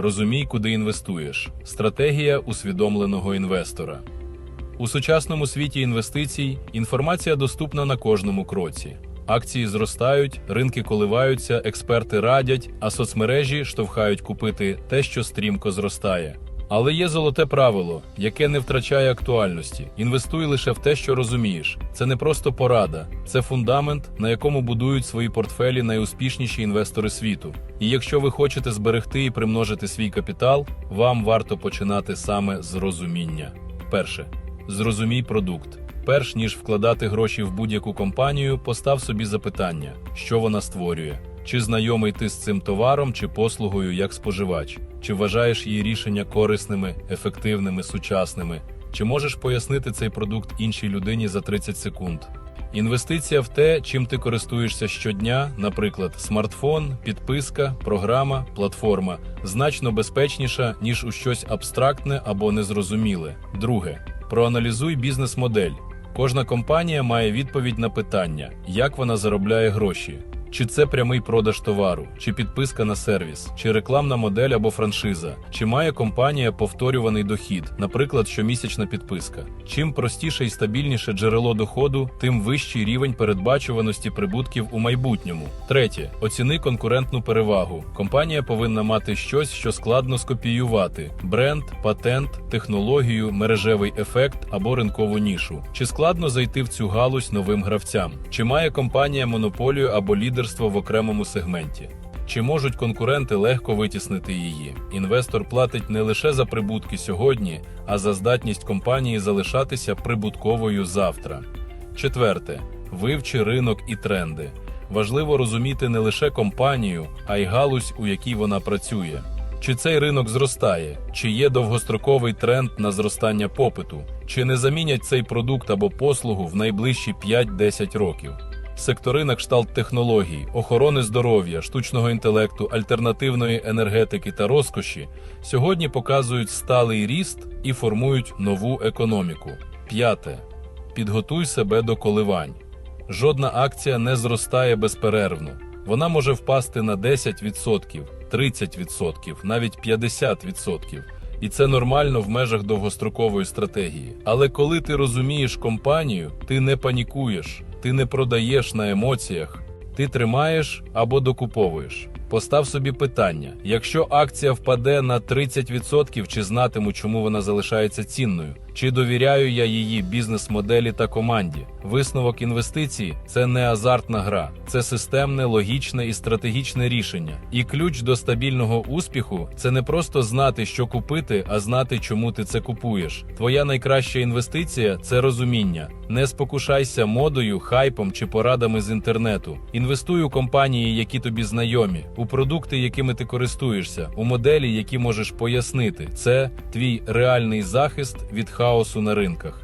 Розумій, куди інвестуєш. Стратегія усвідомленого інвестора. У сучасному світі інвестицій інформація доступна на кожному кроці. Акції зростають, ринки коливаються, експерти радять, а соцмережі штовхають купити те, що стрімко зростає. Але є золоте правило, яке не втрачає актуальності. Інвестуй лише в те, що розумієш. Це не просто порада, це фундамент, на якому будують свої портфелі найуспішніші інвестори світу. І якщо ви хочете зберегти і примножити свій капітал, вам варто починати саме з розуміння. Перше, зрозумій продукт. Перш ніж вкладати гроші в будь-яку компанію, постав собі запитання, що вона створює. Чи знайомий ти з цим товаром чи послугою як споживач? Чи вважаєш її рішення корисними, ефективними, сучасними? Чи можеш пояснити цей продукт іншій людині за 30 секунд? Інвестиція в те, чим ти користуєшся щодня, наприклад, смартфон, підписка, програма, платформа, значно безпечніша, ніж у щось абстрактне або незрозуміле. Друге, проаналізуй бізнес-модель. Кожна компанія має відповідь на питання, як вона заробляє гроші. Чи це прямий продаж товару, чи підписка на сервіс, чи рекламна модель або франшиза, чи має компанія повторюваний дохід, наприклад, щомісячна підписка. Чим простіше і стабільніше джерело доходу, тим вищий рівень передбачуваності прибутків у майбутньому. Третє, оціни конкурентну перевагу. Компанія повинна мати щось, що складно скопіювати: бренд, патент, технологію, мережевий ефект або ринкову нішу. Чи складно зайти в цю галузь новим гравцям? Чи має компанія монополію або лідерство в окремому сегменті? Чи можуть конкуренти легко витіснити її? Інвестор платить не лише за прибутки сьогодні, а за здатність компанії залишатися прибутковою завтра. Четверте, вивчи ринок і тренди. Важливо розуміти не лише компанію, а й галузь, у якій вона працює. Чи цей ринок зростає, чи є довгостроковий тренд на зростання попиту, чи не замінять цей продукт або послугу в найближчі 5-10 років. Сектори на кшталт технологій, охорони здоров'я, штучного інтелекту, альтернативної енергетики та розкоші сьогодні показують сталий ріст і формують нову економіку. П'яте. Підготуй себе до коливань. Жодна акція не зростає безперервно. Вона може впасти на 10%, 30%, навіть 50%. І це нормально в межах довгострокової стратегії. Але коли ти розумієш компанію, ти не панікуєш, ти не продаєш на емоціях, ти тримаєш або докуповуєш. Постав собі питання: якщо акція впаде на 30%, чи знатиму, чому вона залишається цінною? Чи довіряю я її бізнес-моделі та команді? Висновок інвестицій це не азартна гра, це системне, логічне і стратегічне рішення. І ключ до стабільного успіху це не просто знати, що купити, а знати, чому ти це купуєш. Твоя найкраща інвестиція це розуміння. Не спокушайся модою, хайпом чи порадами з інтернету. Інвестуй у компанії, які тобі знайомі, у продукти, якими ти користуєшся, у моделі, які можеш пояснити. Це твій реальний захист від хаосу на ринках.